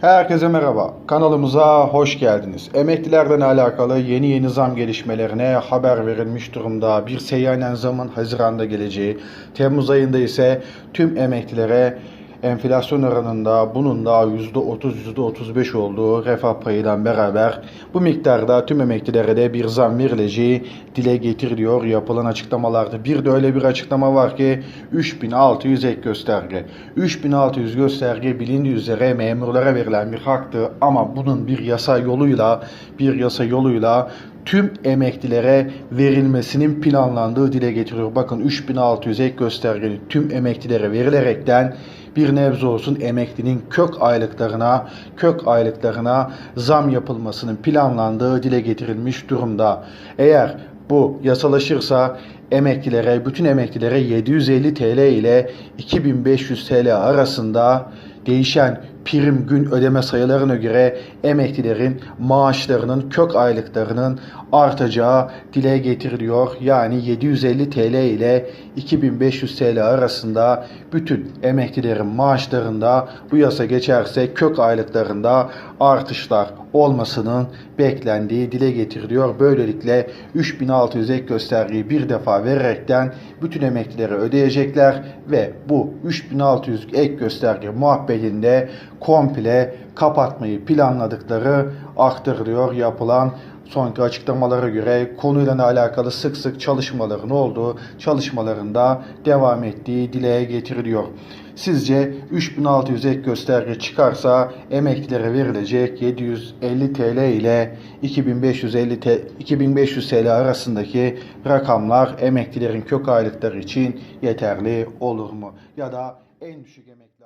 Herkese merhaba. Kanalımıza hoş geldiniz. Emeklilerden alakalı yeni yeni zam gelişmelerine haber verilmiş durumda. Bir seyyanen zamın Haziran'da geleceği, Temmuz ayında ise tüm emeklilere enflasyon oranında bunun da %30 %35 olduğu refah payıyla beraber bu miktarda tüm emeklilere de bir zam verileceği dile getiriliyor yapılan açıklamalarda. Bir de öyle bir açıklama var ki 3600 ek gösterge. 3600 gösterge bilindiği üzere memurlara verilen bir haktı ama bunun bir yasa yoluyla bir yasa yoluyla tüm emeklilere verilmesinin planlandığı dile getiriyor. Bakın 3600 ek göstergeli tüm emeklilere verilerekten bir nebze olsun emeklinin kök aylıklarına kök aylıklarına zam yapılmasının planlandığı dile getirilmiş durumda. Eğer bu yasalaşırsa emeklilere, bütün emeklilere 750 TL ile 2500 TL arasında değişen prim gün ödeme sayılarına göre emeklilerin maaşlarının kök aylıklarının artacağı dile getiriliyor. Yani 750 TL ile 2500 TL arasında bütün emeklilerin maaşlarında bu yasa geçerse kök aylıklarında artışlar olmasının beklendiği dile getiriliyor. Böylelikle 3600 ek göstergeyi bir defa vererekten bütün emeklilere ödeyecekler ve bu 3600 ek gösterge muhabbetinde komple kapatmayı planladıkları aktarılıyor yapılan sonki açıklamalara göre konuyla alakalı sık sık çalışmaların olduğu, çalışmalarında devam ettiği dile getiriliyor. Sizce 3600 ek gösterge çıkarsa emeklilere verilecek 750 TL ile 2550 T- 2500 TL arasındaki rakamlar emeklilerin kök aylıkları için yeterli olur mu? Ya da en düşük emekli